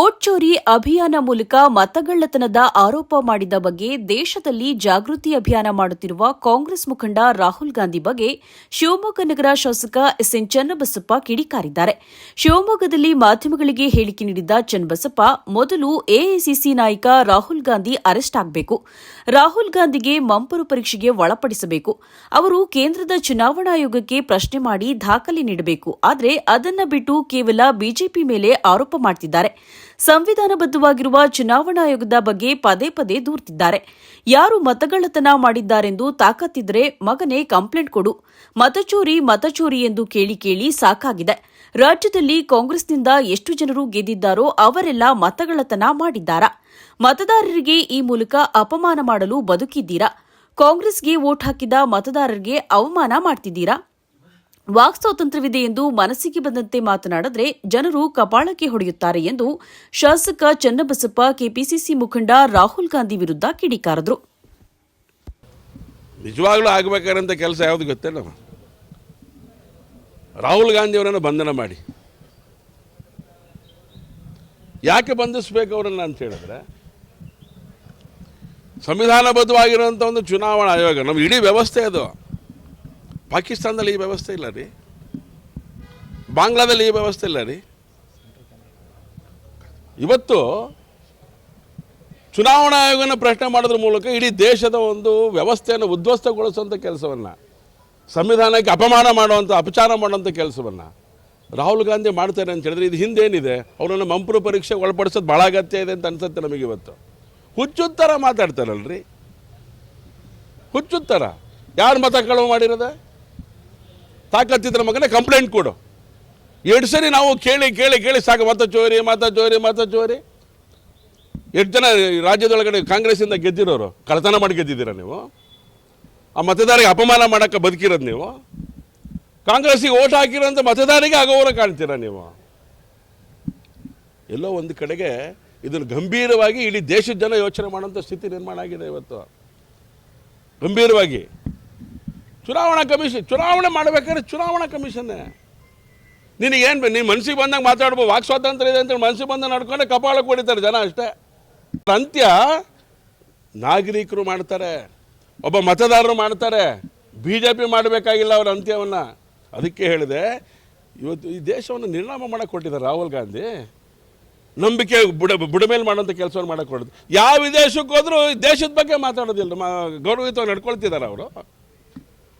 vote ಚೋರಿ ಅಭಿಯಾನ ಮೂಲಕ ಮತಗಳ್ಳತನದ ಆರೋಪ ಮಾಡಿದ ಬಗ್ಗೆ ದೇಶದಲ್ಲಿ ಜಾಗೃತಿ ಅಭಿಯಾನ ಮಾಡುತ್ತಿರುವ ಕಾಂಗ್ರೆಸ್ ಮುಖಂಡ ರಾಹುಲ್ ಗಾಂಧಿ ಬಗ್ಗೆ ಶಿವಮೊಗ್ಗ ನಗರ ಶಾಸಕ ಎಸ್ಎನ್ ಚನ್ನಬಸಪ್ಪ ಕಿಡಿಕಾರಿದ್ದಾರೆ. ಶಿವಮೊಗ್ಗದಲ್ಲಿ ಮಾಧ್ಯಮಗಳಿಗೆ ಹೇಳಿಕೆ ನೀಡಿದ್ದ ಚನ್ನಬಸಪ್ಪ, ಮೊದಲು ಎಐಸಿಸಿ ನಾಯಕ ರಾಹುಲ್ ಗಾಂಧಿ ಅರೆಸ್ಟ್ ಆಗಬೇಕು. ರಾಹುಲ್ ಗಾಂಧಿಗೆ ಮಂಪರು ಪರೀಕ್ಷೆಗೆ ಒಳಪಡಿಸಬೇಕು. ಅವರು ಕೇಂದ್ರದ ಚುನಾವಣಾ ಆಯೋಗಕ್ಕೆ ಪ್ರಶ್ನೆ ಮಾಡಿ ದಾಖಲೆ ನೀಡಬೇಕು. ಆದರೆ ಅದನ್ನ ಬಿಟ್ಟು ಕೇವಲ ಬಿಜೆಪಿ ಮೇಲೆ ಆರೋಪ ಮಾಡ್ತಿದ್ದಾರೆ. ಸಂವಿಧಾನಬದ್ಧವಾಗಿರುವ ಚುನಾವಣಾ ಆಯೋಗದ ಬಗ್ಗೆ ಪದೇ ಪದೇ ದೂರ್ತಿದ್ದಾರೆ. ಯಾರು ಮತಗಳ್ಳತನ ಮಾಡಿದ್ದಾರೆಂದು ತಾಕತ್ತಿದ್ರೆ ಮಗನೇ ಕಂಪ್ಲೇಂಟ್ ಕೊಡು. ಮತಚೋರಿ ಮತಚೋರಿ ಎಂದು ಕೇಳಿ ಕೇಳಿ ಸಾಕಾಗಿದೆ. ರಾಜ್ಯದಲ್ಲಿ ಕಾಂಗ್ರೆಸ್ನಿಂದ ಎಷ್ಟು ಜನರು ಗೆದ್ದಿದ್ದಾರೋ ಅವರೆಲ್ಲ ಮತಗಳ್ಳತನ ಮಾಡಿದ್ದಾರಾ. ಮತದಾರರಿಗೆ ಈ ಮೂಲಕ ಅಪಮಾನ ಮಾಡಲು ಬದುಕಿದ್ದೀರಾ? ಕಾಂಗ್ರೆಸ್ಗೆ ವೋಟ್ ಹಾಕಿದ ಮತದಾರರಿಗೆ ಅವಮಾನ ಮಾಡ್ತಿದ್ದೀರಾ? ವಾಕ್ ಸ್ವಾತಂತ್ರ್ಯವಿದೆ ಎಂದು ಮನಸ್ಸಿಗೆ ಬಂದಂತೆ ಮಾತನಾಡಿದರೆ ಜನರು ಕಪಾಳಕ್ಕೆ ಹೊಡೆಯುತ್ತಾರೆ ಎಂದು ಶಾಸಕ ಚನ್ನಬಸಪ್ಪ ಕೆಪಿಸಿಸಿ ಮುಖಂಡ ರಾಹುಲ್ ಗಾಂಧಿ ವಿರುದ್ಧ ಕಿಡಿಕಾರದರು. ನಿಜವಾಗ್ಲೂ ಆಗಬೇಕಾದಂಥ ಕೆಲಸ ಯಾವುದು ಗೊತ್ತೇ ನಮ್ಮ ರಾಹುಲ್ ಗಾಂಧಿಯವರನ್ನು ಬಂಧನ ಮಾಡಿ. ಯಾಕೆ ಬಂಧಿಸ್ಬೇಕು ಅವರನ್ನು ಅಂತ ಹೇಳಿದ್ರೆ ಸಂವಿಧಾನಬದ್ಧವಾಗಿರುವಂಥ ಒಂದು ಚುನಾವಣಾ ಆಯೋಗ ನಮ್ಮ ಇಡೀ ವ್ಯವಸ್ಥೆ ಅದು. ಪಾಕಿಸ್ತಾನದಲ್ಲಿ ಈ ವ್ಯವಸ್ಥೆ ಇಲ್ಲ ರೀ. ಬಾಂಗ್ಲಾದಲ್ಲಿ ಈ ವ್ಯವಸ್ಥೆ ಇಲ್ಲ ರೀ. ಇವತ್ತು ಚುನಾವಣಾ ಆಯೋಗನ ಪ್ರಶ್ನೆ ಮಾಡೋದ್ರ ಮೂಲಕ ಇಡೀ ದೇಶದ ಒಂದು ವ್ಯವಸ್ಥೆಯನ್ನು ಉದ್ವಸ್ತಗೊಳಿಸುವಂಥ ಕೆಲಸವನ್ನು, ಸಂವಿಧಾನಕ್ಕೆ ಅಪಮಾನ ಮಾಡುವಂಥ ಅಪಚಾರ ಮಾಡುವಂಥ ಕೆಲಸವನ್ನು ರಾಹುಲ್ ಗಾಂಧಿ ಮಾಡ್ತಾರೆ ಅಂತ ಹೇಳಿದ್ರೆ ಇದು ಹಿಂದೇನಿದೆ? ಅವರನ್ನು ಮಂಪರು ಪರೀಕ್ಷೆಗೆ ಒಳಪಡಿಸೋದು ಭಾಳ ಅಗತ್ಯ ಇದೆ ಅಂತ ಅನಿಸುತ್ತೆ ನಮಗೆ ಇವತ್ತು. ಹುಚ್ಚುತ್ತರ ಮಾತಾಡ್ತಾರಲ್ರಿ. ಹುಚ್ಚುತ್ತರ. ಯಾರು ಮತ ಕಳವು ಮಾಡಿರೋದೆ? ತಾಕತ್ತಿದ್ರ ಮಗನೇ ಕಂಪ್ಲೇಂಟ್ ಕೊಡು. ಎರಡು ಸರಿ ನಾವು ಕೇಳಿ ಕೇಳಿ ಕೇಳಿ ಸಾಕು. ಮತ ಚೋರಿ ಮತ ಚೋರಿ ಮತ ಚೋರಿ ಎಷ್ಟು ಜನ ರಾಜ್ಯದೊಳಗಡೆ ಕಾಂಗ್ರೆಸ್ಸಿಂದ ಗೆದ್ದಿರೋರು? ಕಳತನ ಮಾಡಿ ಗೆದ್ದಿದ್ದೀರಾ ನೀವು? ಆ ಮತದಾರಿಗೆ ಅಪಮಾನ ಮಾಡೋಕ್ಕೆ ಬದುಕಿರೋದು ನೀವು? ಕಾಂಗ್ರೆಸ್ಸಿಗೆ ಓಟ್ ಹಾಕಿರೋಂಥ ಮತದಾರಿಗೆ ಅಗೌರವ ಕಾಣ್ತೀರಾ ನೀವು? ಎಲ್ಲೋ ಒಂದು ಕಡೆಗೆ ಇದನ್ನು ಗಂಭೀರವಾಗಿ ಇಡೀ ದೇಶದ ಜನ ಯೋಚನೆ ಮಾಡೋಂಥ ಸ್ಥಿತಿ ನಿರ್ಮಾಣ ಆಗಿದೆ ಇವತ್ತು. ಗಂಭೀರವಾಗಿ. ಚುನಾವಣಾ ಕಮಿಷನ್, ಚುನಾವಣೆ ಮಾಡಬೇಕಾದ್ರೆ ಚುನಾವಣಾ ಕಮಿಷನ್ನೇ. ನಿನಗೇನು ನೀನು ಮನಸ್ಸಿಗೆ ಬಂದಾಗ ಮಾತಾಡ್ಬೋದು ವಾಕ್ ಸ್ವಾತಂತ್ರ್ಯ ಇದೆ ಅಂತೇಳಿ ಮನಸ್ಸಿಗೆ ಬಂದಂಗೆ ನಡ್ಕೊಂಡೆ ಕಪಾಳ ಕೊಡಿತಾರೆ ಜನ ಅಷ್ಟೇ. ಅಂತ್ಯ, ನಾಗರಿಕರು ಮಾಡ್ತಾರೆ, ಒಬ್ಬ ಮತದಾರರು ಮಾಡ್ತಾರೆ ಬಿ ಜೆ ಪಿ ಮಾಡಬೇಕಾಗಿಲ್ಲ ಅವರ ಅಂತ್ಯವನ್ನು. ಅದಕ್ಕೆ ಹೇಳಿದೆ, ಇವತ್ತು ಈ ದೇಶವನ್ನು ನಿರ್ನಾಮ ಮಾಡಕ್ಕೆ ಕೊಟ್ಟಿದ್ದಾರೆ ರಾಹುಲ್ ಗಾಂಧಿ. ನಂಬಿಕೆ ಬುಡ ಬುಡ ಮೇಲೆ ಮಾಡೋಂಥ ಕೆಲಸವನ್ನು ಮಾಡಕ್ಕೆ ಕೊಡೋದು ಯಾವ ವಿದೇಶಕ್ಕೆ ಹೋದರೂ ದೇಶದ ಬಗ್ಗೆ ಮಾತಾಡೋದಿಲ್ಲ, ಮಾ ಗೌರವಯುತವಾಗಿ ನಡ್ಕೊಳ್ತಿದ್ದಾರೆ ಅವರು.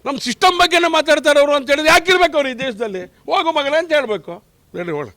ನಮ್ಮ ಸಿಸ್ಟಮ್ ಬಗ್ಗೆನೇ ಮಾತಾಡ್ತಾರೆ ಅವರು ಅಂತ ಹೇಳಿದ್ರೆ ಯಾಕಿರ್ಬೇಕು ಅವ್ರು ಈ ದೇಶದಲ್ಲಿ? ಹೋಗು ಮಗಳ ಅಂತ ಹೇಳಬೇಕು. ಹೇಳಿ ಹೋಳ